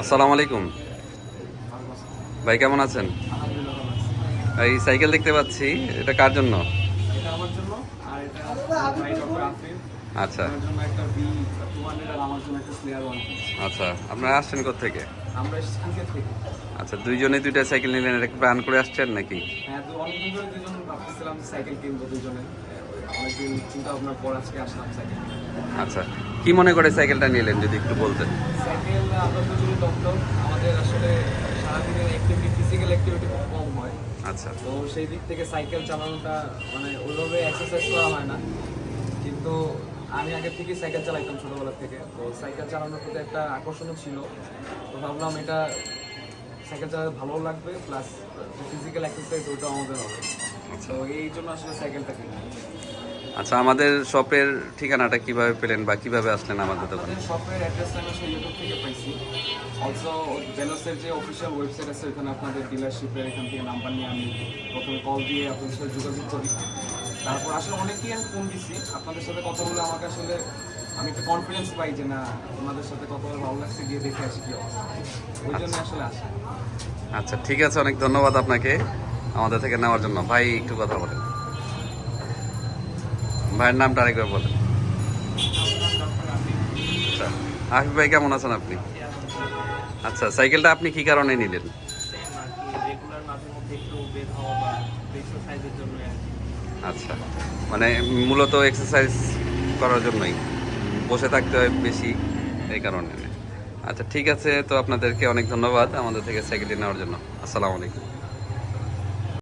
আসসালামু আলাইকুম। ভাই, কেমন আছেন? এই সাইকেল দেখতে পাচ্ছি, এটা কার জন্য? আচ্ছা। আচ্ছা আপনারা আসছেন থেকে আচ্ছা দুইজনে দুইটা সাইকেল নিলেন, এটা প্ল্যান করে আসছেন নাকি? হ্যাঁ অনেকদিন চিন্তা ভাবনার পর আজকে আসলাম সাইকেল আচ্ছা কি মনে করে সাইকেলটা নিলেন যদি একটু বলতেন? সাইকেল আমরা ডক্টর আমাদের আসলে সারাদিনের অ্যাক্টিভিটি ফিজিক্যাল অ্যাক্টিভিটি খুব কম হয়। আচ্ছা। তো সেই দিক থেকে সাইকেল চালানোটা মানে ওইভাবে এক্সারসাইজ করা হয় না। কিন্তু আমি আগে থেকেই সাইকেল চালাইতাম ছোটবেলা থেকে। তো সাইকেল চালানোর প্রতি একটা আকর্ষণও ছিল। তো ভাবলাম এটা সাইকেল চালাতে ভালো লাগবে প্লাস ফিজিক্যাল এক্সারসাইজ ওটাও আমাদের হবে। তো এই জন্য আসলে সাইকেলটা কিনি আচ্ছা আমাদের শপের ঠিকানাটা কীভাবে পেলেন বা কীভাবে আসলেন আমাদের দোকানে? শপের অ্যাড্রেসটা আমি সেই ইউটিউব থেকে পাইছি। অলসো ভেলোসের যে অফিসিয়াল ওয়েবসাইট আছে ওখানে আপনাদের ডিলারশিপের এখান থেকে নাম্বার নিয়ে আমি প্রথমে কল দিয়ে আপনাদের সাথে যোগাযোগ করি। তারপর আসলে অনেকেই আমি ফোন দিছি। আপনাদের সাথে কথা বলে আমাকে আসলে আমি একটা কনফিডেন্স পাই যে না ওনাদের সাথে কথা বলে ভালো লাগছে গিয়ে দেখে আসি কি অবস্থা। ওই জন্য আসলে আসা। আচ্ছা ঠিক আছে অনেক ধন্যবাদ আপনাকে। আমাদের থেকে নেওয়ার জন্য। ভাই, একটু কথা বলেন। ভাইয়ের নামটা আরেকবার বলেন। আচ্ছা আফিফ ভাই, কেমন আছেন আপনি? আচ্ছা সাইকেলটা আপনি কি কারণে নিলেন? আচ্ছা মানে মূলত এক্সারসাইজ করার জন্যই। বসে থাকতে হয় বেশি এই কারণে। আচ্ছা ঠিক আছে, তো আপনাদেরকে অনেক ধন্যবাদ আমাদের থেকে সাইকেলটি নেওয়ার জন্য। আসসালামু আলাইকুম।